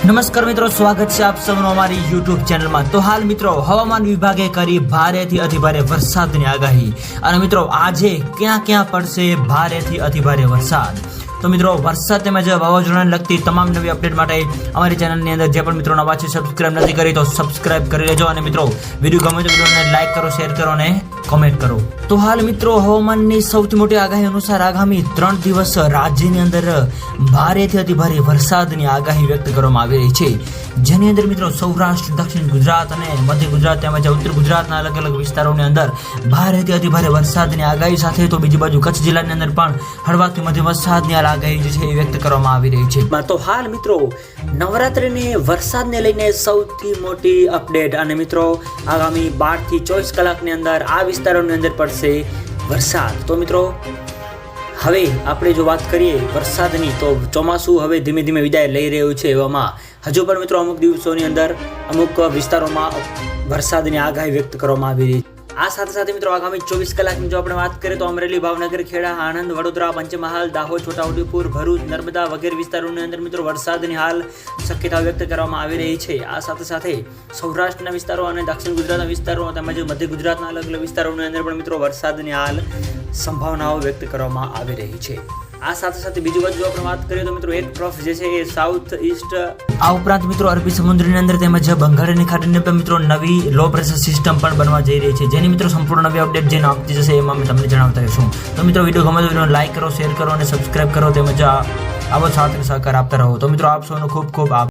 નમસ્કાર મિત્રો, સ્વાગત છે આપ સૌનું અમારી યુટ્યુબ ચેનલમાં. તો હાલ મિત્રો, હવામાન વિભાગે કરી ભારેથી અતિભારે વરસાદની આગાહી. અને મિત્રો, આજે ક્યાં ક્યાં પડશે ભારેથી અતિભારે વરસાદ? તો મિત્રો, વરસાદ તેમજ વાવાઝોડાને લગતી તમામ નવી અપડેટ માટે અમારી ચેનલની અંદર જે પણ મિત્રો નવા છે સબસ્ક્રાઇબ નથી કરી તો સબસ્ક્રાઇબ કરી લેજો. અને મિત્રો, વીડિયો ગમે તો વિડીયોને લાઇક કરો શેર કરો અને કોમેન્ટ કરો. તો હાલ મિત્રો, હવામાનની સૌથી મોટી આગાહી અનુસાર આગામી ત્રણ દિવસ રાજ્યની અંદર ભારેથી અતિ ભારે વરસાદની આગાહી વ્યક્ત કરવામાં આવી રહી છે. જેની અંદર મિત્રો, સૌરાષ્ટ્ર, દક્ષિણ ગુજરાત અને મધ્ય ગુજરાત તેમજ ઉત્તર ગુજરાતના અલગ અલગ વિસ્તારોની અંદર ભારેથી અતિ ભારે વરસાદની આગાહી સાથે તો બીજી બાજુ કચ્છ જિલ્લાની અંદર પણ હળવાથી મધ્ય વરસાદની હાલ આગાહી છે એ વ્યક્ત કરવામાં આવી રહી છે. તો હાલ મિત્રો, નવરાત્રિને વરસાદને લઈને સૌથી મોટી અપડેટ અને મિત્રો, આગામી બારથી ચોવીસ કલાકની અંદર આ વિસ્તારોની અંદર પડશે વરસાદ. તો મિત્રો, હવે આપણે જો વાત કરીએ વરસાદની, તો ચોમાસું હવે ધીમે ધીમે વિદાય લઈ રહ્યું છે એવામાં. હજુ પણ મિત્રો અમુક દિવસોની અંદર અમુક વિસ્તારોમાં વરસાદની આગાહી વ્યક્ત કરવામાં આવી રહી છે. આ સાથે સાથે મિત્રો આગામી ચોવીસ કલાકની જો આપણે વાત કરીએ તો અમરેલી, ભાવનગર, ખેડા, આણંદ, વડોદરા, પંચમહાલ, દાહોદ, છોટાઉદેપુર, ભરૂચ, નર્મદા વગેરે વિસ્તારોની અંદર મિત્રો વરસાદની હાલ શક્યતા વ્યક્ત કરવામાં આવી રહી છે. આ સાથે સાથે સૌરાષ્ટ્રના વિસ્તારો અને દક્ષિણ ગુજરાતના વિસ્તારો તેમજ મધ્ય ગુજરાતના અલગ અલગ વિસ્તારોની અંદર પણ મિત્રો વરસાદની હાલ સંભાવનાઓ વ્યક્ત કરવામાં આવી રહી છે. આ સાથે સાથે બીજી બાજુ આપણે વાત કરીએ તો મિત્રો એક ટ્રફ જે છે એ સાઉથ ઈસ્ટ આ ઉપરાંત મિત્રો અરબી સમુદ્રની અંદર તેમજ બંગાળની ખાડીની પણ મિત્રો નવી લો પ્રેશર સિસ્ટમ પણ બનવા જઈ રહી છે. જેની મિત્રો સંપૂર્ણ નવી અપડેટ જે આપતી જશે એમાં અમે તમને જણાવતા રહીશું. તો મિત્રો વીડિયો ગમે તો લાઈક કરો શેર કરો અને સબસ્ક્રાઇબ કરો તેમજ આવો સાથ સહકાર આપતા રહો. તો મિત્રો આપ સૌનો ખૂબ ખૂબ આભાર.